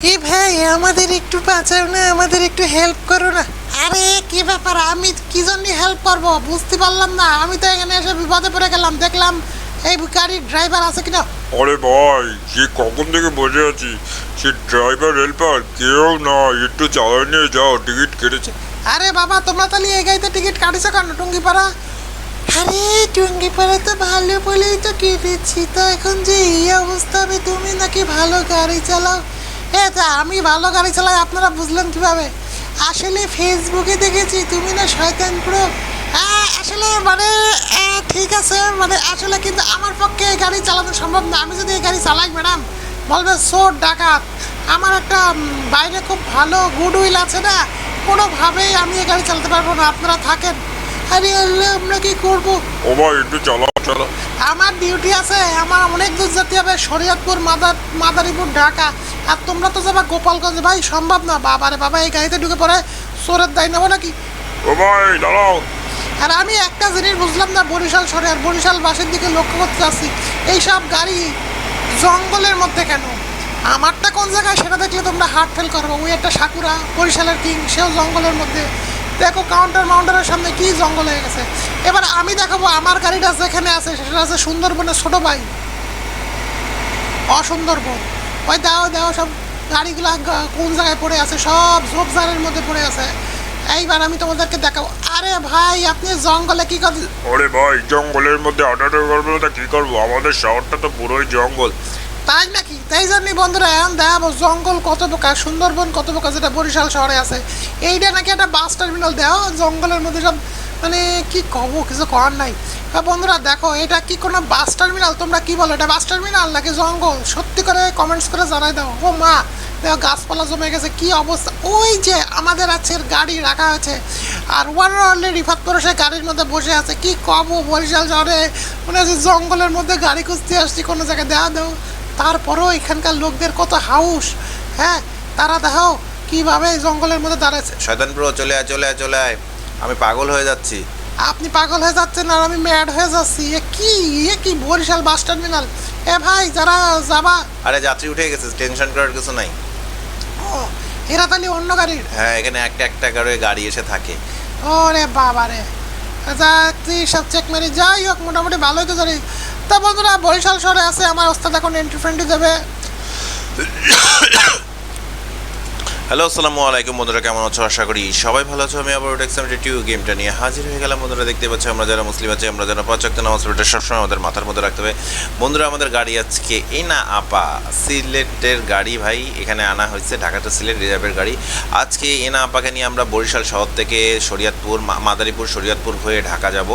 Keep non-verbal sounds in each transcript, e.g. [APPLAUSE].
এ ভাই আমাদের একটু বাঁচাও না আমাদের একটু হেল্প করো না। আরে কি ব্যাপার? আমি কি জন্য হেল্প করব? বুঝতে পারলাম না। আমি তো এখানে এসে বিপদে পড়ে গেলাম। দেখলাম এই গাড়ির ড্রাইভার আছে কিনা? আরে ভাই সে কখন থেকে বসে আছি সে ড্রাইভার হেল্পার কেউ না একটু চালাই নিয়ে যাও টিকিট কেটেছে। আরে বাবা তোমরা তাহলে এই গাড়িতে টিকিট কাটিছো কেন? টুঙ্গিপাড়া আরে টুঙ্গিপাড়া তো ভালো বলেই তো কেটেছি। তো এখন যে এই অবস্থা হবে তুমি নাকি ভালো গাড়ি চালাও? এ তা আমি ভালো গাড়ি চালাই আপনারা বুঝলেন কীভাবে? আসলে ফেসবুকে দেখেছি তুমি না শয়তান পুরো। হ্যাঁ, আসলে মানে ঠিক আছে মানে আসলে কিন্তু আমার পক্ষে এই গাড়ি চালানো সম্ভব না। আমি যদি এই গাড়ি চালাই ম্যাডাম বলবে চোর ডাকাত আমার একটা বাইরে খুব ভালো গুড উইল আছে না কোনোভাবেই আমি এই গাড়ি চালাতে পারব না আপনারা থাকেন। আরে আমরা কি করব? ও ভাই একটু চালাও। চালাও আমার ডিউটি আছে আমার অনেক দূর যেতে হবে শরীয়তপুর মাদার মাদারীপুর ঢাকা। আর তোমরা তো যাবা গোপালগঞ্জ ভাই সম্ভব না। বাবারে বাবা এই গাড়িতে ঢুকে পড়ে চোরের দায় নেব নাকি? ও ভাই দাঁড়াও। আর আমি একটা জিনিস বুঝলাম না বরিশাল শহরে আর বরিশাল বাসের দিকে লক্ষ্য করতে যাচ্ছি। এইসব গাড়ি জঙ্গলের মধ্যে কেন? আমারটা কোন জায়গায় সেটা দেখলে তোমরা হার্ট ফেল করব। ওই একটা সাকুরা বরিশালের কিং সেও জঙ্গলের মধ্যে। দেখো কাউন্টার মাউন্টারের সামনে কি জঙ্গল হয়ে গেছে। এবার আমি দেখাবো আমার গাড়িটা যেখানে আছে, সেটা আছে সুন্দরবনের ছোট ভাই। অসুন্দরবন। ওই দাও দাও, সব গাড়িগুলো কোন জায়গায় পড়ে আছে, সব ঝোপঝাড়ের মধ্যে পড়ে আছে। এইবার আমি তোমাদেরকে দেখাবো। আরে ভাই, আপনি জঙ্গলে কি কর আরে ভাই, জঙ্গলের মধ্যে হাঁটাহাঁটি করব কি করব? আমাদের শহরটা তো পুরোই জঙ্গল। তাই নাকি? তাই জন্যই বন্ধুরা এখন দেখাবো জঙ্গল কত প্রকার, সুন্দরবন কত প্রকার, যেটা বরিশাল শহরে আছে। এইটা নাকি একটা বাস টার্মিনাল? দেও জঙ্গলের মধ্যে সব মানে কি কব, কিছু করার নাই। বন্ধুরা দেখো, এটা কি কোনো বাস টার্মিনাল? তোমরা কি বলো, এটা বাস টার্মিনাল নাকি জঙ্গল? সত্যি করে কমেন্টস করে জানাই দাও। ও মা, দেখো গাছপালা জমে গেছে, কি অবস্থা? ওই যে আমাদের আজকের গাড়ি রাখা আছে আর ওয়ান অনলি রিফাত করে সে গাড়ির মধ্যে বসে আছে। কি কব, বরিশাল শহরে মনে হচ্ছে জঙ্গলের মধ্যে গাড়ি খুঁজতে আসছি কোনো জায়গায়। দেওয়া দেও। তারপরেও এখানকার লোকদের কত হাউস হ্যাঁ? তারা দেখো কীভাবে জঙ্গলের মধ্যে দাঁড়াচ্ছে। শয়তান ব্রো চলে আয় চলে আয় চলে আয়। আমি পাগল হয়ে যাচ্ছি। আপনি পাগল হয়ে যাচ্ছেন আর আমি ম্যাড হয়ে যাচ্ছি। এ কি এ কি বরিশাল বাস টার্মিনাল? এ ভাই যারা যাবা। আরে যাত্রী উঠে গেছে টেনশন করার কিছু নাই। ও এরা তাহলে অন্য গাড়ির? হ্যাঁ এখানে একটা একটা করে গাড়ি এসে থাকে। ওরে বাবা রে যাত্রী সব চেক মেরে যাই হোক মোটামুটি ভালোই তো জানি। তা বন্ধুরা বরিশাল শহরে আছে আমার ওস্তাদ এখন এন্ট্রি ফ্রেন্ডি দেবে হ্যালো, আসসালামু আলাইকুম বন্ধুরা, কেমন আছো? আশা করি সবাই ভালো আছো। আমি আবার এক্সাম টিউ গেমটা নিয়ে হাজির হয়ে গেলাম। বন্ধুরা, দেখতে পাচ্ছি আমরা যারা মুসলিম আছি, আমরা যারা পাঁচ ওয়াক্ত নামাজ পড়ি সবসময় আমাদের মাথার মধ্যে রাখতে হবে। বন্ধুরা, আমাদের গাড়ি আজকে এনা আপা সিলেটের গাড়ি ভাই। এখানে আনা হয়েছে ঢাকা টু সিলেট রিজার্ভের গাড়ি। আজকে এনা আপাকে নিয়ে আমরা বরিশাল শহর থেকে শরীয়তপুর মাদারীপুর, শরীয়তপুর হয়ে ঢাকা যাব।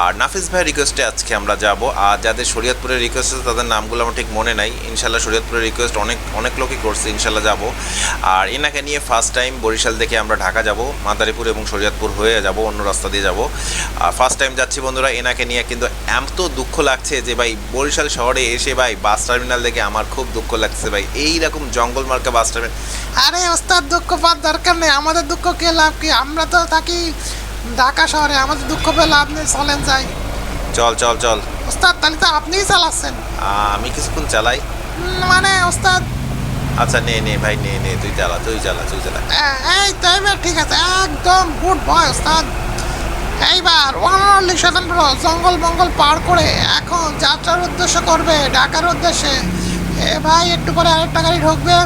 আর নাফিস ভাইয়ের রিকোয়েস্টে আজকে আমরা যাব। আর যাদের শরীয়তপুরের রিকোয়েস্ট আছে, তাদের নামগুলো আমার ঠিক মনে নাই। ইনশাল্লাহ শরীয়তপুরের রিকোয়েস্ট অনেক অনেক লোকই করছে ইনশাল্লাহ যাব। আর এনাকে নিয়ে ফার্স্ট টাইম বরিশাল থেকে আমরা ঢাকা যাব মাদারীপুর এবং শরীয়তপুর হয়ে যাব অন্য রাস্তা দিয়ে যাব। আর ফার্স্ট টাইম যাচ্ছি বন্ধুরা এনাকে নিয়ে কিন্তু এত দুঃখ লাগছে যে ভাই বরিশাল শহরে এসে ভাই বাস টার্মিনাল দেখে আমার খুব দুঃখ লাগছে ভাই। এই রকম জঙ্গল মার্কা বাস টার্মিনাল আরে ওস্তাদ দুঃখ পাওয়ার দরকার নেই আমাদের দুঃখ কে লাভ কি? আমরা তো থাকি ঢাকা শহরে আমাদের দুঃখ পেয়ে লাভ নেই চলেন যাই। চল চল চল। ওস্তাদ তাহলে তো আপনিই চালাচ্ছেন। আমি কিছুক্ষণ চালাই। মানে ওস্তাদ আচ্ছা নে নে ভাই নে নে তুই চালা তুই চালা তুই চালা এই তো এবার ঠিক আছে একদম গুড বয় ওস্তাদ এইবার অনলি স্বতন্ত্র জঙ্গল মঙ্গল পার করে এখন যাত্রার উদ্দেশ্য করবে ঢাকার উদ্দেশ্যে। এ ভাই একটু পরে আরেকটা গাড়ি ঢুকবে।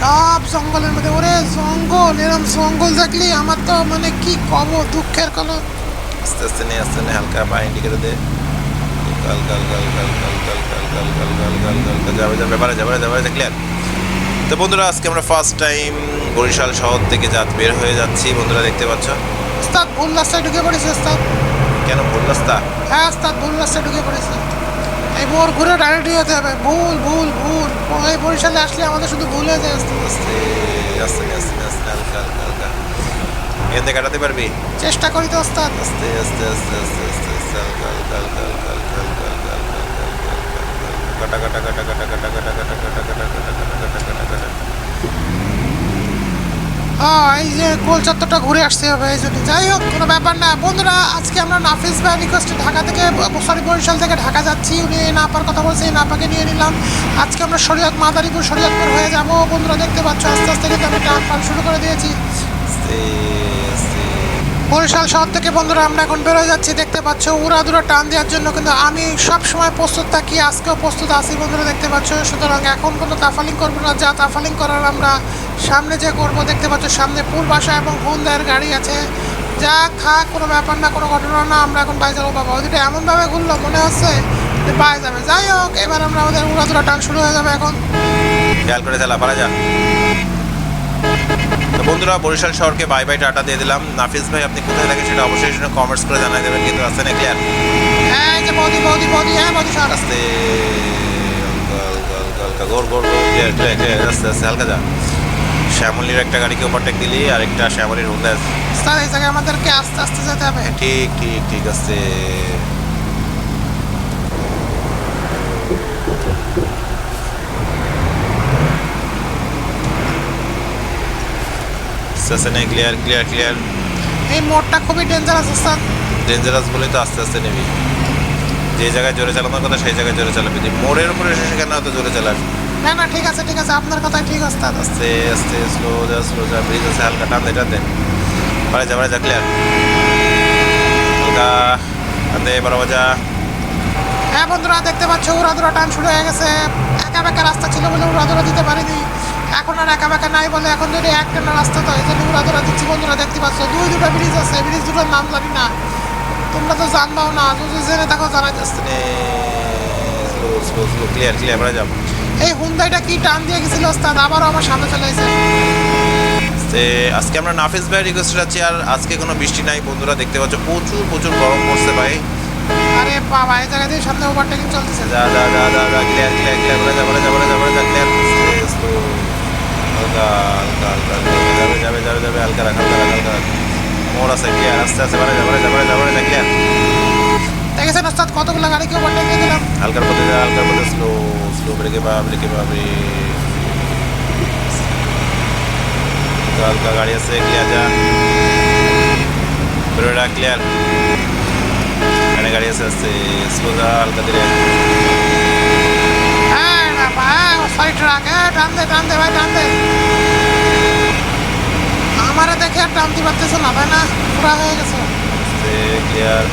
সব জঙ্গলের মধ্যে ওরে জঙ্গল এরম জঙ্গল দেখলি আমার তো মানে কি কব দুঃখের কোনো আস্তে আস্তে নে আস্তে নে হালকা পা ইন্ডিকেটর দে। গাল গাল গাল গাল গাল গাল গাল গাল গাল গাল গাল যাবে যাবে ব্যাপারে যাবে যাবে ক্লিয়ার তো বন্ধুরা আজকে আমরা ফার্স্ট টাইম বরিশাল শহর থেকে যাত বের হয়ে যাচ্ছি বন্ধুরা দেখতে পাচ্ছ ওস্তাদ ভুল রাস্তায় ঢুকে পড়েছে ওস্তাদ কেন ভুল রাস্তা হ্যাঁ ওস্তাদ ভুল রাস্তায় ঢুকে পড়েছে এই বোর ঘুরে ডাইরেক্ট যেতে হবে ভুল ভুল ভুল এই বরিশালে আসলে আমাদের শুধু ভুল হয়ে যায় আস্তে আস্তে আস্তে আস্তে আস্তে হালকা হালকা হালকা থেকে কাটাতে পারবি চেষ্টা করি তো ওস্তাদ আস্তে আস্তে আস্তে আস্তে আস্তে আস্তে হালকা হালকা হালকা হ্যাঁ এই যে গোল চত্বরটা ঘুরে আসতে হবে, এই জন্য যাই হোক, কোনো ব্যাপার না। বন্ধুরা, আজকে আমরা নাফিস ভাই রিকোয়েস্টে ঢাকা থেকে, সরি, বরিশাল থেকে ঢাকা যাচ্ছি। উনি নাপার কথা বলছে, এই নাপাকে নিয়ে নিলাম। আজকে আমরা শরীয়ত, মাদারীপুর শরীয়তপুর হয়ে যাব। বন্ধুরা, দেখতে পাচ্ছ, আস্তে আস্তে কিন্তু আমি পান শুরু করে দিয়েছি। বরিশাল শহর থেকে বন্ধুরা আমরা এখন বেরোয় যাচ্ছি। দেখতে পাচ্ছ উড়াদুরা টান দেওয়ার জন্য কিন্তু আমি সব সময় প্রস্তুত থাকি, আজকেও প্রস্তুত আছি বন্ধুরা, দেখতে পাচ্ছ। সুতরাং এখন কোনো তাফালিং করব না, যা তাফালিং করার আমরা সামনে যে করব, দেখতে পাচ্ছ সামনে ফুল বাসা এবং হোন্দার গাড়ি আছে। যা থাক কোনো ব্যাপার না, কোনো ঘটনা না, আমরা এখন বাই যাব বাবা। ওদিকে এমনভাবে ঘুরলো, মনে হচ্ছে যে বাই যাবে। যাই হোক, এবার আমরা আমাদের উড়াদুরা টান শুরু হয়ে যাবে এখন। খেয়াল করে চালা পারা যা। তো বন্ধুরা বরিশাল শহরকে বাই বাই টাটা দিয়ে দিলাম। নাফিস ভাই আপনি কোথায় থাকেন সেটা অবশ্যই সেটা কমেন্টস করে জানাই দেবেন কিন্তু আসছে না ক্লিয়ার এই যে বৌদি বৌদি বৌদি হ্যাঁ আস্তে গোল ক্লিয়ার ক্লিয়ার ক্লিয়ার আস্তে আস্তে হালকা যা। শ্যামলির একটা গাড়িকে ওভারটেক দিলি আর একটা শ্যামলির হুন্ডা স্যার এই জায়গায় আমাদেরকে আস্তে আস্তে যেতে হবে। ঠিক ঠিক ঠিক আছে সেশনে ক্লিয়ার ক্লিয়ার ক্লিয়ার এই মোড়টা খুবই ডেঞ্জারাস স্যার ডেঞ্জারাস বলে তো আস্তে আস্তে নেবি। যে জায়গায় জোরে চালানোর কথা সেই জায়গায় জোরে চালাবি। যদি মোড়ের উপরে এসে সেখানে হয়তো জোরে চালাবি। না না ঠিক আছে ঠিক আছে আপনার কথা ঠিক আছে দাদা আস্তে আস্তে স্লো যা স্লো যা ব্রিজ আছে হালকা টান দে টান দে পারে যা পারে যা ক্লিয়ার হালকা টান দে বরাবর যা হ্যাঁ বন্ধুরা দেখতে পাচ্ছ উড়াদুরা টান শুরু হয়ে গেছে। একা বেঁকা রাস্তা ছিল বলে উড়াদুরা দিতে পারিনি। এখন আর একা বেঁকা নাই বলে এখন যদি একটা রাস্তা তো এই জন্য উড়াদুরা দিচ্ছি বন্ধুরা দেখতে পাচ্ছ দুই দুটো ব্রিজ আছে ব্রিজ দুটোর নাম জানি না। তোমরা তো জানবাও না যদি জেনে থাকো জানা যাচ্ছে ক্লিয়ার ক্লিয়ার পারে যা এই হুন্দাইটা কি টান দিয়ে গেছিল ওস্তাদ? আবারও আমার সামনে চলে এসেছে আজকে আমরা নাফিস ভাই রিকোয়েস্ট আছি আর আজকে কোনো বৃষ্টি নাই বন্ধুরা দেখতে পাচ্ছ প্রচুর প্রচুর গরম পড়ছে ভাই। আরে বাবা এই জায়গা দিয়ে সামনে ওভারটেকিং চলতেছে। যা যা যা যা ক্লিয়ার ক্লিয়ার ক্লিয়ার বলে যা বলে যা বলে যা ক্লিয়ার হালকা হালকা হালকা যাবে যাবে যাবে যাবে হালকা রাখ হালকা রাখ হালকা রাখ মোর আছে ক্লিয়ার আস্তে আস্তে বলে যা বলে যা বলে যা বলে যা ক্লিয়ার দেখেছেন ওস্তাদ কতগুলো গাড়িকে ওভারটেক দিয়ে দিলাম হালকার মধ্যে যা হালকার মধ্যে স্লো স্লো ব্রেকে বা ব্রেকে বা ব্রেক হালকা গাড়ি আছে ক্লিয়ার যা বেরোটা ক্লিয়ার এখানে গাড়ি আছে আসছে স্লো যা হালকা দিলে হ্যাঁ বাবা হ্যাঁ সরি ট্রাক হ্যাঁ টান দে টান দে ভাই টান দে আমারে আর টানতে পারতেছে না তাই না পুরা হয়ে গেছে ক্লিয়ার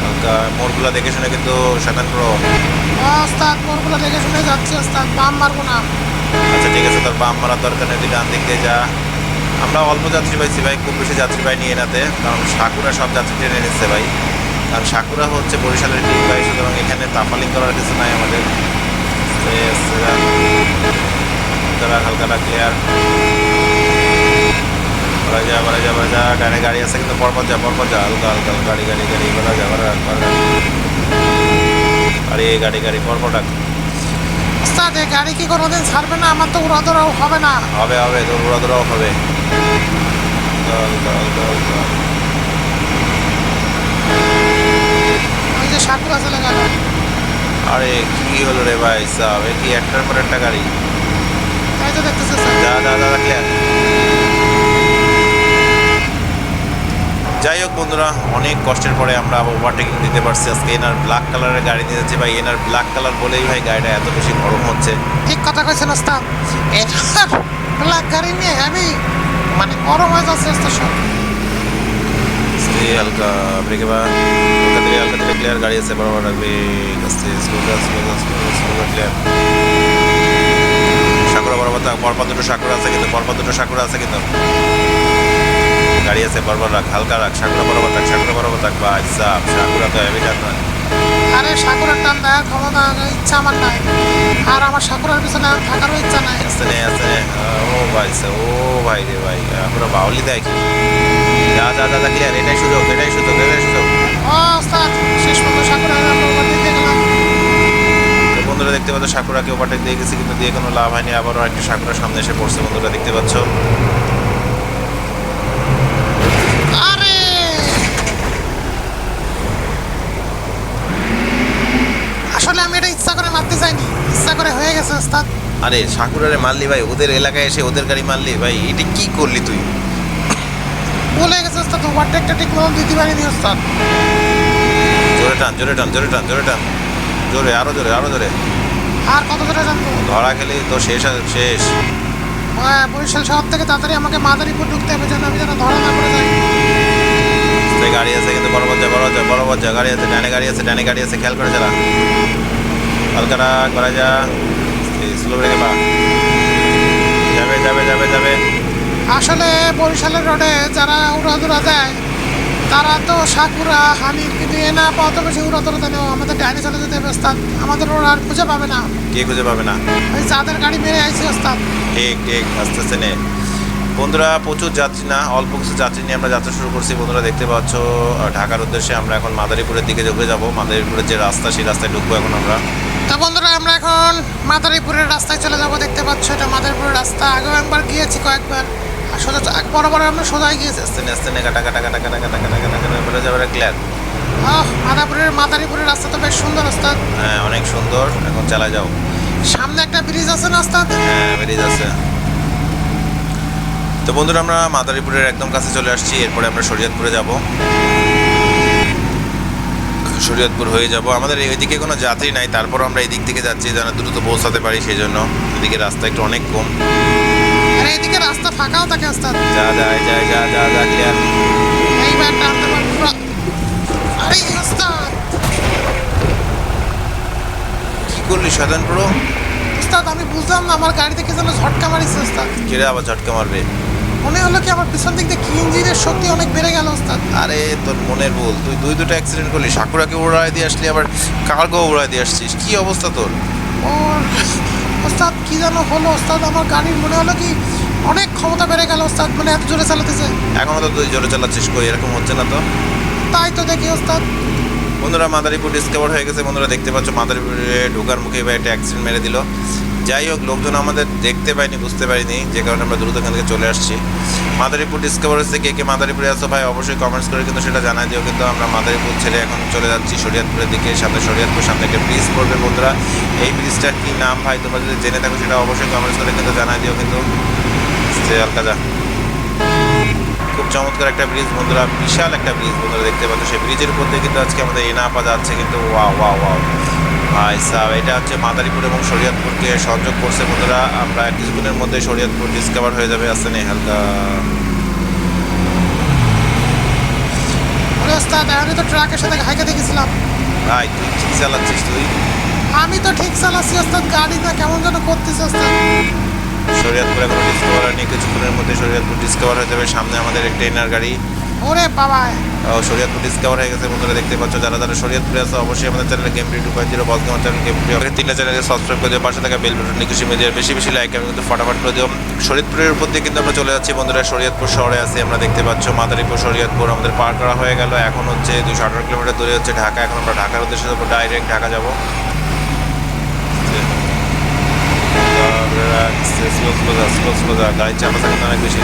হালকা মোড়গুলো দেখে শুনে কিন্তু প্রো ও, ওস্তাদ মোরগুলো দেখে শুনে যাচ্ছি ওস্তাদ বাম মারবো না আচ্ছা ঠিক আছে তোর বাম মারার দরকার নেই তুই ডান দিক দিয়ে যা আমরা অল্প যাত্রী পাইছি ভাই খুব বেশি যাত্রী পাই নিয়ে নাতে কারণ সাকুরা সব যাত্রী টেনে নিচ্ছে ভাই কারণ সাকুরা হচ্ছে বরিশালের টিম ভাই সুতরাং এখানে তাফালিং করার কিছু নাই আমাদের আস্তে হালকা রাখ, ক্লিয়ার বলা যা বলা যা বলা যা ডানে গাড়ি আছে কিন্তু পরপর যা পরপর যা হালকা হালকা গাড়ি গাড়ি গাড়ি বলা যা বলা রাখ। গাড়ি গাড়ি গাড়ি পরপর রাখ। ওস্তাদ এই গাড়ি কি কোনোদিন ছাড়বে না? আমার তো উড়াদোড়াও হবে না। হবে হবে তোর উড়া দৌড়াও হবে। ওই যে আরে কি হলো রে ভাই সাহ এ কি একটার পর একটা গাড়ি? তাই তো দেখতেছে স্যার যা যা যা ক্লিয়ার যাই হোক বন্ধুরা অনেক কষ্টের পরে আমরা ওভারটেকিং দিতে পারছি। আজকে এনার ব্ল্যাক কালারের গাড়ি নিয়ে যাচ্ছি। ভাই এনার ব্ল্যাক কালার বলেই ভাই গাড়িটা এত বেশি গরম হচ্ছে। ঠিক কথা কইছেন ওস্তাদ। এটার ব্ল্যাক গাড়ি নিয়ে আমি মানে গরম হয়ে যাচ্ছে স্টেশন আস্তে হালকা ব্রেকে বা হালকা হালকা ক্লিয়ার গাড়ি আছে বরাবর রাখবে। আস্তে স্লো স্লো ক্লিয়ার সাকুরা বরাবর পরপর দুটো সাকুরা আছে কিন্তু পরপর দুটো সাকুরা আছে কিন্তু। গাড়ি আছে বরাবর রাখ হালকা রাখ সাকুরা বরাবর থাক সাকুরা বরাবর থাক বা সাপ সাকুরা তো হেভি টান না। আরে সাকুরের টান দেওয়ার ক্ষমতা ইচ্ছা আমার নাই। আর আমার সাকুরের পিছনে থাকারও ইচ্ছা নাই। আস্তে নে আস্তে নে ও ভাই ও ভাই রে ভাই পুরো বাউলি কি? যা যা যা ক্লিয়ার এটাই সুযোগ এটাই সুযোগ এটাই সুযোগ। ও ওস্তাদ শেষ পর্যন্ত সাকুরের আমরা ওভারটেক দিয়ে গেলাম বন্ধুরা দেখতে পাচ্ছ সাকুরাকে ওভারটেক দিয়ে গেছি কিন্তু দিয়ে কোনো লাভ হয়নি আবারও একটা সাকুরা সামনে এসে পড়ছে বন্ধুরা দেখতে পাচ্ছ আরে আসলে আমি এটা ইচ্ছা করে মারতে চাইনি ইচ্ছা করে হয়ে গেছে ওস্তাদ। আরে সাকুরারে মারলি ভাই ওদের এলাকায় এসে ওদের গাড়ি মারলি ভাই এটা কি করলি তুই? বলে গেছে ওস্তাদ ওভারটেকটা ঠিক মতন দিতে পারিনি ওস্তাদ। জোরে টান জোরে টান জোরে টান জোরে টান। জোরে আরও জোরে আরও জোরে। আর কত দূরে জানব? ধরা খেলে তো শেষ শেষ। হ্যাঁ বরিশাল শহর থেকে তাড়াতাড়ি আমাকে মাদারীপুর ঢুকতে হবে যেন আমি যেন ধরা না পড়ে যাই। গাড়ি আছে কিন্তু বড় বাচ্চা বড় বাচ্চা বড় বাচ্চা গাড়ি আছে ডানে গাড়ি আছে ডানে গাড়ি আছে খেয়াল করে চালা। হালকাটা করা যা। স্লো ব্রেকে পা। যাবে যাবে যাবে যাবে। আসলে বরিশালের রোডে যারা উড়াদুরা দেয় তারা তো সাকুরা কিন্তু এ না পাওয়া বেশি উড়াদুরা দেয় আমাদের ডাইনে চলে যেতে হবে ওস্তাদ। আমাদের ওরা আর খুঁজে পাবে না। কে খুঁজে পাবে না? ওই যাদের গাড়ি মেরে আইছে ওস্তাদ। ঠিক ঠিক আস্তে আস্তে নে। বন্ধুরা প্রচুর যাত্রী না অল্প কিছু যাত্রী নিয়ে আমরা যাত্রা শুরু করছি। বন্ধুরা দেখতে পাচ্ছ ঢাকার উদ্দেশ্যে আমরা এখন মাদারীপুরের দিকে ঢুকে যাব। মাদারীপুরের যে রাস্তা সেই রাস্তায় ঢুকবো এখন আমরা। তো বন্ধুরা আমরা এখন মাদারীপুরের রাস্তায় চলে যাব দেখতে পাচ্ছ এটা মাদারীপুরের রাস্তা আগেও একবার গিয়েছি কয়েকবার আর সোজা এক বড় বড় আমরা সোজাই গিয়েছি আস্তে আস্তে কাটা কাটা কাটা কাটা কাটা কাটা কাটা কাটা বলে যাবে ক্লিয়ার আহ মাদারীপুরের মাদারীপুরের রাস্তা তো বেশ সুন্দর রাস্তা হ্যাঁ অনেক সুন্দর এখন চালা যাও সামনে একটা ব্রিজ আছে না ওস্তাদ হ্যাঁ ব্রিজ আছে তো বন্ধুরা আমরা মাদারীপুরের একদম কাছে চলে আসছি এরপরে আমরা শরীয়তপুরে যাব শরীয়তপুর হয়ে যাব। আমাদের এদিকে কোনো যাত্রী নাই তারপর আমরা এদিক থেকে যাচ্ছি যেন দ্রুত পৌঁছাতে পারি সেই জন্য এদিকে রাস্তা একটু অনেক কম। আর এইদিকে রাস্তা ফাঁকাও থাকে ওস্তাদ। যা যায় যায় যা যা যা ক্লিয়ার এইবার টানতে পারব আরে ওস্তাদ! কি করলি সাধারণ পুরো ওস্তাদ আমি বুঝলাম না আমার গাড়ি থেকে যেন ঝটকা মারিছে ওস্তাদ। আবার ঝটকা মারবে? মনে হলো কি আমার পিছন দিক দিয়ে কি ইঞ্জিনের শক্তি অনেক বেড়ে গেল ওস্তাদ? আরে তোর মনের ভুল। তুই দুই দুটো অ্যাক্সিডেন্ট করলি সাকুরাকে উড়াই দিয়ে আসলি আবার কার্গো উড়াই দিয়ে আসছিস। কি অবস্থা তোর? ওস্তাদ কি যেন হলো ওস্তাদ আমার গাড়ির মনে হলো কি অনেক ক্ষমতা বেড়ে গেল ওস্তাদ মানে এত জোরে চালাতেছে। এখনও তো তুই জোরে চালাচ্ছিস কই এরকম হচ্ছে না তো? তাই তো দেখি ওস্তাদ। বন্ধুরা মাদারীপুর ডিসকভার হয়ে গেছে। বন্ধুরা দেখতে পাচ্ছ মাদারীপুরে ঢোকার মুখে একটা অ্যাক্সিডেন্ট মেরে দিল। যাই হোক, লোকজন আমাদের দেখতে পাইনি বুঝতে পারিনি। যে কারণে আমরা দ্রুত এখান থেকে চলে আসছি। মাদারীপুর ডিসকভার থেকে কে মাদারীপুরে আসো ভাই, অবশ্যই কমেন্টস করে কিন্তু সেটা জানাই দিও। কিন্তু আমরা মাদারীপুর ছেড়ে এখন চলে যাচ্ছি শরীয়তপুরের দিকে সাথে শরীয়তপুর, সামনে একটা ব্রিজ পড়বে বন্ধুরা। এই ব্রিজটার কী নাম ভাই, তোমরা যদি জেনে থাকো সেটা অবশ্যই কমেন্টস করে কিন্তু জানাই দিও কিন্তু। হালকা খুব চমৎকার একটা ব্রিজ বন্ধুরা, বিশাল একটা ব্রিজ বন্ধুরা দেখতে পাচ্ছ। সেই ব্রিজের উপর দিয়ে কিন্তু আজকে আমাদের এনাপা যাচ্ছে কিন্তু ওয়া ওয়া ওয়া ভাই সাহ এটা হচ্ছে মাদারীপুর এবং শরীয়তপুরকে সংযোগ করছে বন্ধুরা। আমরা কিছুদিনের মধ্যে শরীয়তপুর ডিসকভার হয়ে যাবে আসতে নেই হালকা ওস্তাদ আমি তো ট্রাকের সাথে হাইকে দেখেছিলাম। ভাই তুই ঠিক চালাচ্ছিস তুই? আমি তো ঠিক চালাচ্ছি ওস্তাদ গাড়ি না কেমন যেন করতেছে ওস্তাদ। শরীয়তপুর এখন ডিসকভার হয়নি কিছুক্ষণের মধ্যে শরীয়তপুর ডিসকভার হয়ে যাবে সামনে আমাদের একটা ট্রেনার গাড়ি। ওরে বাবা ও, শরীয়তপুর ডিসকভার হয়ে গেছে বন্ধুরা দেখতে পাচ্ছ যারা যারা শরীয়তপুরে আছে অবশ্যই আমাদের চ্যানেলে game two point zero boss gamer channel game প্রিয় তিনটা চ্যানেলে সাবস্ক্রাইব করে দিও পাশে থাকা বেল বাটন নিকুশি মিডিয়ার বেশি বেশি লাইক আমি কিন্তু ফটাফট করে দিও শরীয়তপুরের উপর দিয়ে কিন্তু আমরা চলে যাচ্ছি বন্ধুরা শরীয়তপুর শহরে আছি আমরা দেখতে পাচ্ছ মাদারীপুর শরীয়তপুর আমাদের পার করা হয়ে গেল এখন হচ্ছে দুশো আঠারো কিলোমিটার দূরে হচ্ছে ঢাকা এখন আমরা ঢাকার উদ্দেশ্যে যাব ডাইরেক্ট ঢাকা যাব স্লো স্লো যা স্লো স্লো গাড়ি চাপা থাকে অনেক বেশি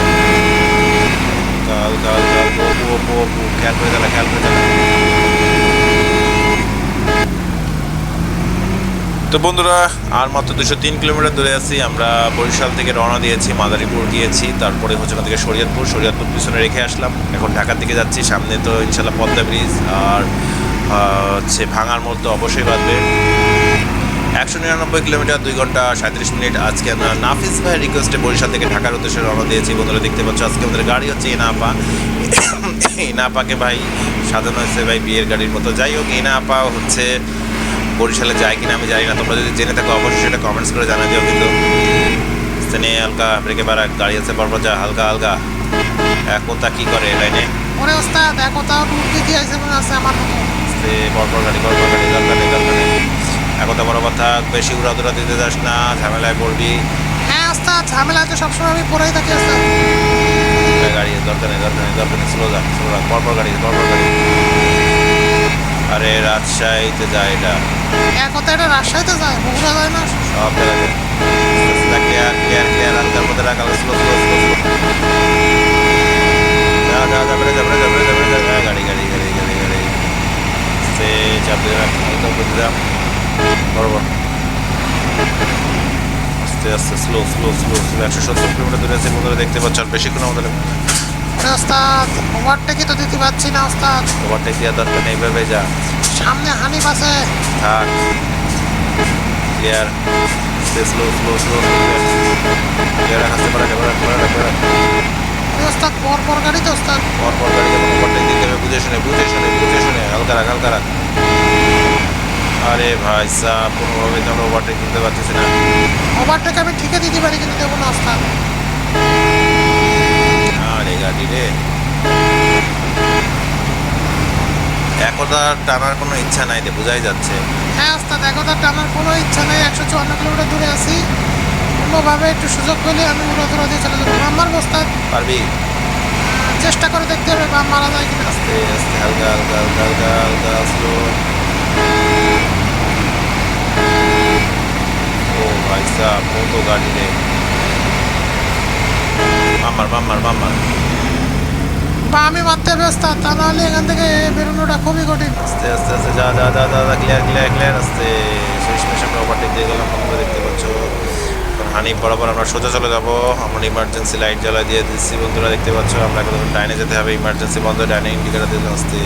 অপু অপু খেয়াল করে চালা খেয়াল করে চালা তো বন্ধুরা আর মাত্র দুশো তিন কিলোমিটার দূরে আছি আমরা বরিশাল থেকে রওনা দিয়েছি মাদারীপুর গিয়েছি তারপরে হচ্ছে ওখান থেকে শরীয়তপুর শরীয়তপুর পিছনে রেখে আসলাম এখন ঢাকার দিকে যাচ্ছি সামনে তো ইনশাল্লাহ পদ্মা ব্রিজ আর হচ্ছে ভাঙার মধ্যে অবশ্যই বাঁধবে একশো নিরানব্বই কিলোমিটার দুই ঘণ্টা সাঁত্রিশ মিনিট। আজকে আমরা নাফিস ভাইয়ের রিকোয়েস্টে বরিশাল থেকে ঢাকার উদ্দেশ্যে রওনা দিয়েছি। বন্ধুরা দেখতে পাচ্ছ আজকে আমাদের গাড়ি হচ্ছে এনাপা এনাপাকে ভাই সাজানো হয়েছে ভাই বিয়ের গাড়ির মতো। যাই হোক এনাপা হচ্ছে বরিশালে যায় কিনা আমি জানি না। তোমরা যদি জেনে থাকো অবশ্যই সেটা কমেন্টস করে জানা দিও। কিন্তু স্থানে হালকা ব্রেকে বাড়া গাড়ি আছে পরপর যা হালকা হালকা। কোথা কি করে লাইনে? ওরে ওস্তাদ দিতে মনে আছে আমার পরপর গাড়ি পরপর গাড়ি দরকার নেই দরকার নেই একথা বড় কথা বেশি উড়াদুরা দিতে যাস না ঝামেলায় পড়বি। হ্যাঁ ওস্তাদ ঝামেলায় তো সবসময় আমি পড়েই থাকি ওস্তাদ গাড়ি দরকার নেই দরকার নেই দরকার নেই স্লো যা স্লো যা পরপর গাড়ি পরপর গাড়ি। আরে রাজশাহীতে যায় এটা। এক কথা এটা রাজশাহীতে যায় বগুড়া যায় না? সব জায়গাতে। ক্লিয়ার ক্লিয়ার ক্লিয়ার হালকার মধ্যে রাখা স্লো স্লো স্লো যা যা যা বেড়ে যা বেড়ে যা বেড়ে যা গাড়ি গাড়ি গাড়ি গাড়ি গাড়ি। সে চাপ দিয়ে রাখ বরাবর আস্তে আস্তে স্লো স্লো স্লো স্লো একশো সত্তর কিলোমিটার দূরে আছে বন্ধুরা দেখতে পাচ্ছ আর বেশিক্ষণ আমাদের ওস্তাদ ওভারটেকই তো দিতে পারছি না ওস্তাদ। ওভারটেক দেওয়ার দরকার নেই এইভাবে যা। সামনে হানিফ আছে। থাক। Clear slow slow slow clear আসতে পারে পারে পারে আরে ওস্তাদ পর পর গাড়ি তো ওস্তাদ। পর পর গাড়ি যখন ওভারটেক দিতে হবে বুঝে শুনে বুঝে শুনে বুঝে শুনে হালকা রাখ হালকা রাখ। আরে ভাই সাহ কোনোভাবে তো আমরা ওভারটেক দিতে পারতেছি না। ওভারটেক আমি ঠিকই দিতে পারি কিন্তু দেবো না ওস্তাদ আরে গাড়ি রে। একদা টানার কোনো ইচ্ছা নাই রে বোঝাই যাচ্ছে। হ্যাঁ ওস্তাদ একদা টানার কোনো ইচ্ছা নেই। একশো চুয়ান্ন কিলোমিটার দূরে আছি। কোনোভাবে একটু সুযোগ পেলে আমি উড়া দৌড়া দিয়ে চলে যাব। মারবো ওস্তাদ পারবি? চেষ্টা করে দেখতে হবে বাম মারা যায় কিনা। আস্তে আস্তে হালকা হালকা হালকা হালকা হালকা স্লো ও ভাই সাহ কত গাড়ি রে বাম্মার বাম্মার বা আমি মারতে হবে ওস্তাদ তা নাহলে এখান থেকে বেরোনোটা খুবই কঠিন। আস্তে আস্তে আস্তে যা যা যা যা ক্লিয়ার ক্লিয়ার ক্লিয়ার আস্তে। শেষ মেশ আমরা ওভারটেক দিয়ে গেলাম তোমরা দেখতে পাচ্ছ। হানি বরাবর আমরা সোজা চলে যাব। আমরা ইমার্জেন্সি লাইট জ্বালা দিয়ে দিচ্ছি বন্ধুরা দেখতে পাচ্ছ। আমরা এখন ডাইনে যেতে হবে ইমার্জেন্সি বন্ধ ডাইনে ইন্ডিকেটার দিলাম আস্তে।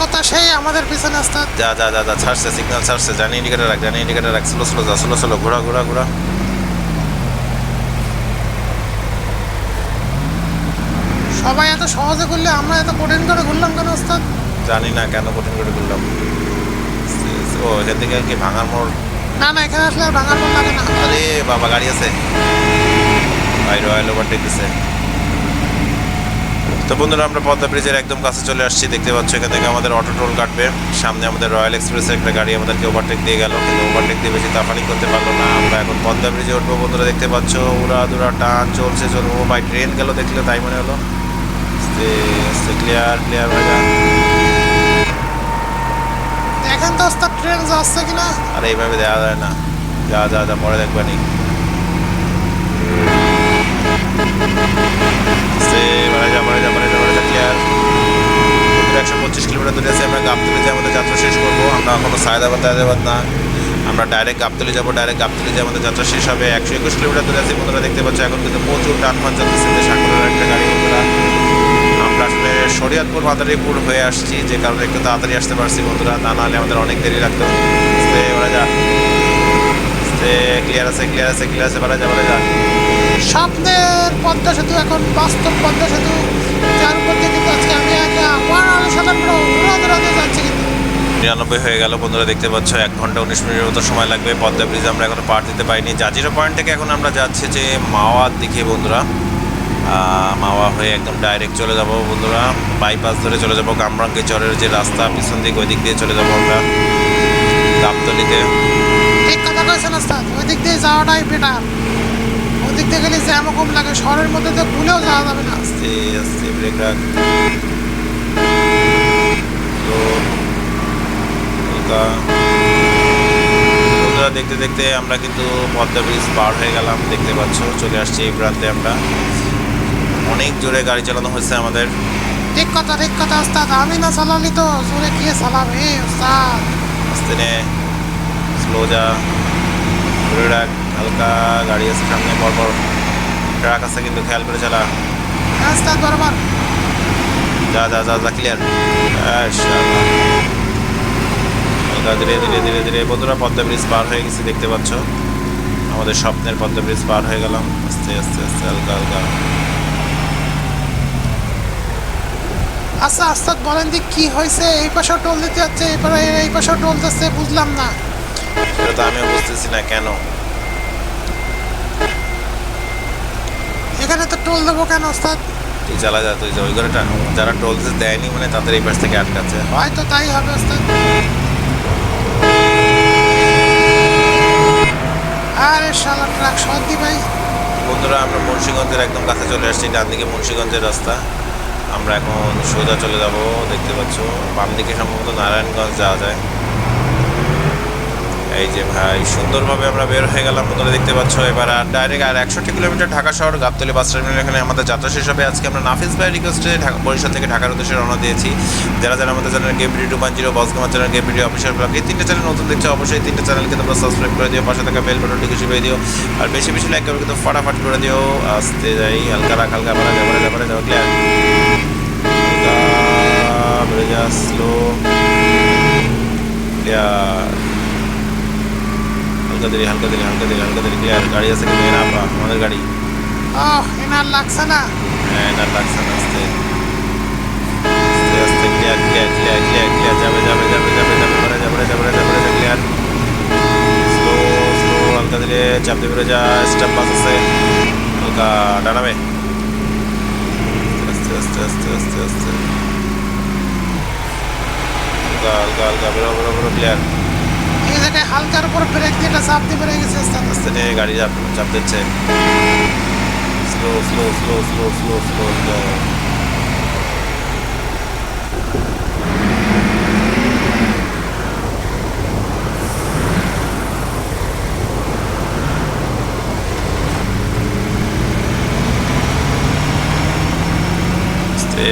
একতা সেই আমাদের পিছনে ওস্তাদ যা যা যা যা ছাড়ছে সিগন্যাল ছাড়ছে জানি ইন্ডিকেটার রাখ জানি ইন্ডিকেটার রাখ স্লো স্লো যা স্লো স্লো ঘোরা ঘোরা ঘোরা। সবাই এত সহজে করলে আমরা এত কঠিন করে ঘুরলাম কেন ওস্তাদ? জানি না কেন কঠিন করে করলাম ও এখান থেকে কি ভাঙার মোড়? না না এখানে আসলে ভাঙার মন লাগে না। আরে বাবা গাড়ি আছে। ভাই রয়্যাল ওভারটেক দিছে। তো বন্ধুরা আমরা পদ্মা ব্রিজের একদম কাছে চলে আসছি। দেখতে পাচ্ছ এখান থেকে আমাদের অটো টোল কাটবে। সামনে আমাদের রয়্যাল এক্সপ্রেসের একটা গাড়ি আমাদেরকে ওভারটেক দিয়ে গেল কিন্তু ওভারটেক দিয়ে বেশি তাফানি করতে পারল না। আমরা এখন পদ্মা ব্রিজে উঠবো বন্ধুরা দেখতে পাচ্ছ। উড়া দুরা টান চলছে চলবো। ভাই ট্রেন গেল দেখলে তাই মনে হলো? আস্তে আস্তে ক্লিয়ার ক্লিয়ার হয়ে যা দেখেন তো ওস্তাদ ট্রেন যাচ্ছে কিনা? আর এইভাবে দেওয়া যায় না। যা যা যা পরে দেখবানি সে বাড়া যা বাড়া যা বাড়া যা বাড়া যা ক্লিয়ার একশো পঁচিশ কিলোমিটার দূরে আছে আমরা গাবতলি যে আমাদের যাত্রা শেষ করব সায়দাবাদ হায়দ্রাবাদ না। আমরা ডাইরেক্ট গাবতলি যাব ডাইরেক্ট গাবতলি যে আমাদের যাত্রা শেষ হবে। একশো একুশ কিলোমিটার দূরে আছে বন্ধুরা, দেখতে পাচ্ছি এখন কিন্তু প্রচুর টান ফান চলতেছে যে একটা গাড়ি বন্ধুরা। আমরা আসলে শরীয়তপুর মাদারীপুর হয়ে আসছি, যে কারণে একটু তাড়াতাড়ি আসতে পারছি বন্ধুরা। তা নাহলে আমাদের অনেক দেরি লাগতো। বাড়া যা। ক্লিয়ার আছে ক্লিয়ার আছে ক্লিয়ার আছে বাড়া যা যা। স্বপ্নের পদ্মা সেতু, এখন বাস্তব পদ্মা সেতু। যার উপর দিয়ে কিন্তু আজকে আমি একা, ওয়ান উড়া দৌড়া যাচ্ছি কিন্তু। নিরানব্বই হয়ে গেল। বন্ধুরা দেখতে পাচ্ছ এক ঘণ্টা উনিশ মিনিটের মতো সময় লাগবে। পদ্মা ব্রিজ আমরা এখনও পার দিতে পারিনি। জাজিরো পয়েন্ট থেকে এখন আমরা যাচ্ছি যে মাওয়ার দিকে বন্ধুরা। মাওয়া হয়ে একদম ডাইরেক্ট চলে যাব বন্ধুরা। বাইপাস ধরে চলে যাব কামরাঙ্গি চরের যে রাস্তা পিছন দিক ওই দিক দিয়ে চলে যাব আমরা গাবতলিতে ঠিক কথা কয়েছেন ওস্তাদ ওই দিক দিয়ে যাওয়াটাই বেটার ওই দিক দিয়ে গেলে জ্যামও কম লাগে শহরের মধ্যে তো ভুলেও যাওয়া যাবে না। আস্তে আস্তে ব্রেক রাখ তো বন্ধুরা দেখতে দেখতে আমরা কিন্তু পদ্মা ব্রিজ পার হয়ে গেলাম দেখতে পাচ্ছ চলে আসছি এই প্রান্তে আমরা। অনেক জোরে গাড়ি চালানো হয়েছে আমাদের। ঠিক কথা ঠিক কথা ওস্তাদ আমি না চালালি তো জোরে গিয়ে চালাবে ওস্তাদ? আস্তে নে স্লো যা রাখ হালকা গাড়ি আছে সামনে পরপর ট্রাক আছে কিন্তু খেয়াল করে চালা। হ্যাঁ, ওস্তাদ বরাবর। যা যা যা যা ক্লিয়ার হালকা ধীরে ধীরে ধীরে ধীরে। বন্ধুরা পদ্মা ব্রিজ পার হয়ে গেছি দেখতে পাচ্ছ? আমাদের স্বপ্নের পদ্মা ব্রিজ পার হয়ে গেলাম। আস্তে আস্তে আস্তে হালকা হালকা। আচ্ছা আস্তাদ বলেন কি হয়েছে? এই পাশেও টোল দিতে যাচ্ছে এবারে এই পাশেও টোল দিচ্ছে বুঝলাম না। সেটা তো আমিও বুঝতেছি না কেন? এখানে তো টোল দেবো কেন ওস্তাদ তুই চালা যা তুই যা ওই ঘরেটা যারা টোল দেয়নি মানে তাদের এই পাশ থেকে আটকাচ্ছে। হয়তো তাই হবে ওস্তাদ আরে শালা ট্রাক সর্দি ভাই। বন্ধুরা, আমরা মুন্সিগঞ্জের একদম কাছে চলে আসছি ডান দিকে মুন্সিগঞ্জের রাস্তা। আমরা এখন সোজা চলে যাব, দেখতে পাচ্ছ। বাম দিকে সম্ভবত নারায়ণগঞ্জ যাওয়া যায়। এই যে ভাই সুন্দরভাবে আমরা বের হয়ে গেলাম বন্ধুরা দেখতে পাচ্ছ এবার আর ডাইরেক্ট আর একষট্টি কিলোমিটার ঢাকা শহর গাবতলী বাস টার্মিনাল এখানে আমাদের যাত্রা শেষ হবে আজকে আমরা নাফিস ভাই রিকোয়েস্টে ঢাকা বরিশাল থেকে ঢাকার উদ্দেশ্যে রওনা দিয়েছি যারা যারা আমাদের channel game video two point zero boss gamer channel game video official blog এই তিনটে চ্যানেল নতুন দেখছ অবশ্যই তিনটে চ্যানেলকে তোমরা সাবস্ক্রাইব করে দিও পাশে থাকা বেল বাটনটি খুশি পেয়ে দিও আর বেশি বেশি লাইক করে কিন্তু ফটাফট করে দিও আসতে যাই হালকা রাখ হালকা বাড়া যাবারে যাবারে যাওয়া ক্লিয়ার স্লো ক্লিয়ার হালকা দেরি হালকা দেরি হালকা দেরি হালকা দেরি আর গাড়ি আছে কি না আপা আমাদের গাড়ি আহ এনার লাগছে না হ্যাঁ এনার লাগছে না আস্তে আস্তে clear clear clear clear clear যাবে যাবে যাবে যাবে যাবে ভরে যাবে যাবে যাবে যাবে ক্লিয়ার স্লো স্লো হালকা ধীরে চাপ দিয়ে বেরো যা স্টাপ পাস আছে হালকা ডানাবে আস্তে আস্তে আস্তে আস্তে আস্তে হালকা হালকা হালকা বড় বড় বড় ক্লিয়ার এই হালকার উপর ব্রেক দিয়ে এটা চাপ দিয়ে বেড়ে গেছে আস্তে আস্তে। গাড়ি চাপ চাপ দিচ্ছে। Slow slow slow slow slow slow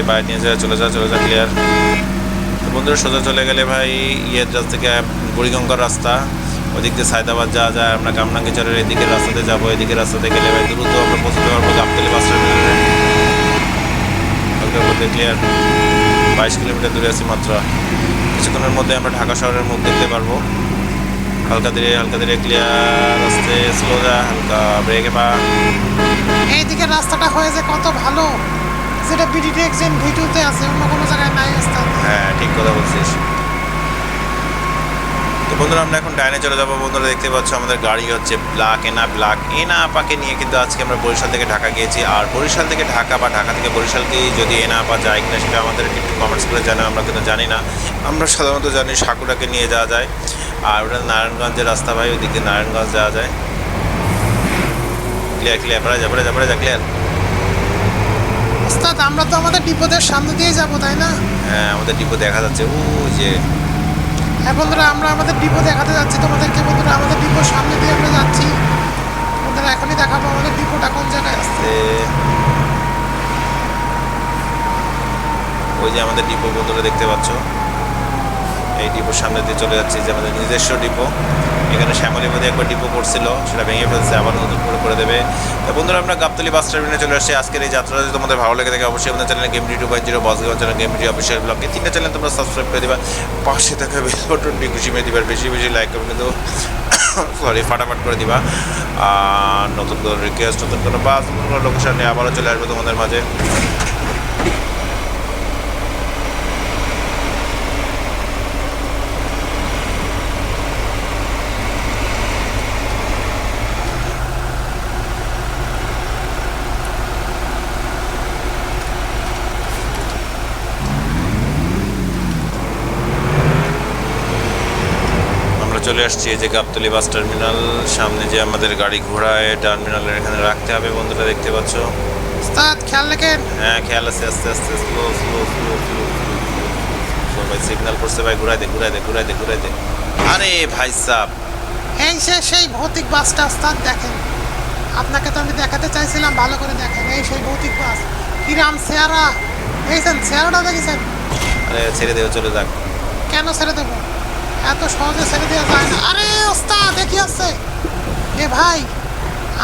বাইরে নিয়ে যা, চলে যা চলে যা ক্লিয়ার বন্ধুরা সোজা চলে গেলে ভাই ইয়ের রাস্তা থেকে বুড়িগঙ্গার রাস্তা। ওদিক দিয়ে সায়দাবাদ যাওয়া যায়, আমরা কামরাঙ্গিচরের এদিকে রাস্তাতে যাব, এদিকে রাস্তাতে গেলে ভাই দ্রুত আমরা পৌঁছতে পারব গাবতলি বাস বলতে ক্লিয়ার বাইশ কিলোমিটার দূরে আছি মাত্র। কিছুক্ষণের মধ্যে আমরা ঢাকা শহরের মুখ দেখতে পারব। হালকা ধীরে হালকা ধীরে ক্লিয়ার আস্তে স্লো যা, হালকা ব্রেকে পা। এইদিকে রাস্তাটা হয়েছে কত ভালো। যেটা বিডিটি এক্সেন ভিডিওতে আছে, অন্য কোনো জায়গায় নাই রাস্তা হ্যাঁ ঠিক কথা বলছিস। তো বন্ধুরা, আমরা এখন ডাইনে চলে যাব। বন্ধুরা, দেখতে পাচ্ছ আমাদের গাড়ি হচ্ছে ব্ল্যাক এনা ব্ল্যাক এনা আপাকে নিয়ে কিন্তু আজকে আমরা বরিশাল থেকে ঢাকা গিয়েছি। আর বরিশাল থেকে ঢাকা বা ঢাকা থেকে বরিশালকে যদি এনা আপা যায় কিনা সেটা আমাদের একটু কমেন্টস করে জানা আমরা কিন্তু জানি না। আমরা সাধারণত জানি সাকুরাকে নিয়ে যাওয়া যায়। আর ওটা নারায়ণগঞ্জের রাস্তা ভাই ওইদিকে নারায়ণগঞ্জ যাওয়া যায়। ক্লিয়ার ক্লিয়ার পড়া যা পড়া যা পড়া যা ক্লিয়ার ওস্তাদ আমরা তো আমাদের ডিপোদের সামনে দিয়ে যাব তাই না? হ্যাঁ আমাদের ডিপো দেখা যাচ্ছে। ও যে হ্যাঁ বন্ধুরা আমরা আমাদের ডিপো দেখাতে যাচ্ছি তোমাদেরকে। বন্ধুরা আমাদের ডিপোর সামনে দিয়ে আমরা যাচ্ছি। বন্ধুরা এখনই দেখাবো আমাদের ডিপোটা কোন জায়গায় আছে। ওই যে আমাদের ডিপো বন্ধুরা দেখতে পাচ্ছ। এই ডিপোর সামনে দিয়ে চলে যাচ্ছে যে আমাদের নিজস্ব ডিপো। এখানে শ্যামলী মধ্যে একবার ডিপো করছিল, সেটা ভেঙে ফেলছে, আবার নতুন করে করে দেবে। তো বন্ধুরা, আমরা গাবতলি বাস টার্মিনালে চলে আসছি। আজকের এই যাত্রা যদি তোমাদের ভালো লেগে থাকে, অবশ্যই আমাদের channel game two point zero boss game channel game video official blog তিনটা চ্যানেল তোমরা সাবস্ক্রাইব করে দিবা। পাশে থাকা বেল বাটনটি খুশি মেয়ে দিবার বেশি বেশি লাইক করবে কিন্তু [COUGHS] সরি ফাটাফাট করে দিবা। আর নতুন কোনো রিকোয়েস্ট নতুন কোনো বাস নতুন কোনো লোকেশন নিয়ে আবারও চলে আসবে তোমাদের মাঝে আমরা চলে আসছি এই যে গাবতলি বাস টার্মিনাল। সামনে যে আমাদের গাড়ি ঘোড়ায় টার্মিনালের এখানে রাখতে হবে বন্ধুরা দেখতে পাচ্ছ? খেয়াল রাখেন। হ্যাঁ খেয়াল আছে আস্তে আস্তে স্লো স্লো স্লো স্লো ভাই সিগন্যাল করছে ভাই ঘুরাই দে ঘুরাই দে ঘুরাই দে ঘুরাই দে। আরে ভাই সাহ এই সে সেই ভৌতিক বাসটা ওস্তাদ দেখেন। আপনাকে তো আমি দেখাতে চাইছিলাম ভালো করে দেখেন। এই সেই ভৌতিক বাস। কিরাম চেহারা। দেখছেন? চেহারাটা দেখেছেন? আরে ছেড়ে দেবে চলে যাক। কেন ছেড়ে দেবো? এত সহজে ছেড়ে দেওয়া যায় না। আরে, ওস্তাদ দেখি আছে এ ভাই,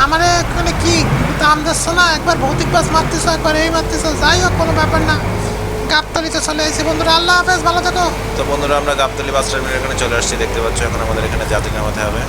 আমারে মানে কি দাম দিচ্ছ না? একবার ভৌতিক বাস মারতেছ, একবার এই মারতেছ, যাই হোক, কোনো ব্যাপার না। গাবতলিতে চলে এসেছি, বন্ধুরা। আল্লাহ হাফেজ, ভালো থেকো। তো বন্ধুরা, আমরা গাবতলি বাস টার্মিনাল এখানে চলে আসছি। দেখতে পাচ্ছ, এখন আমাদের এখানে যাত্রী নামাতে হবে।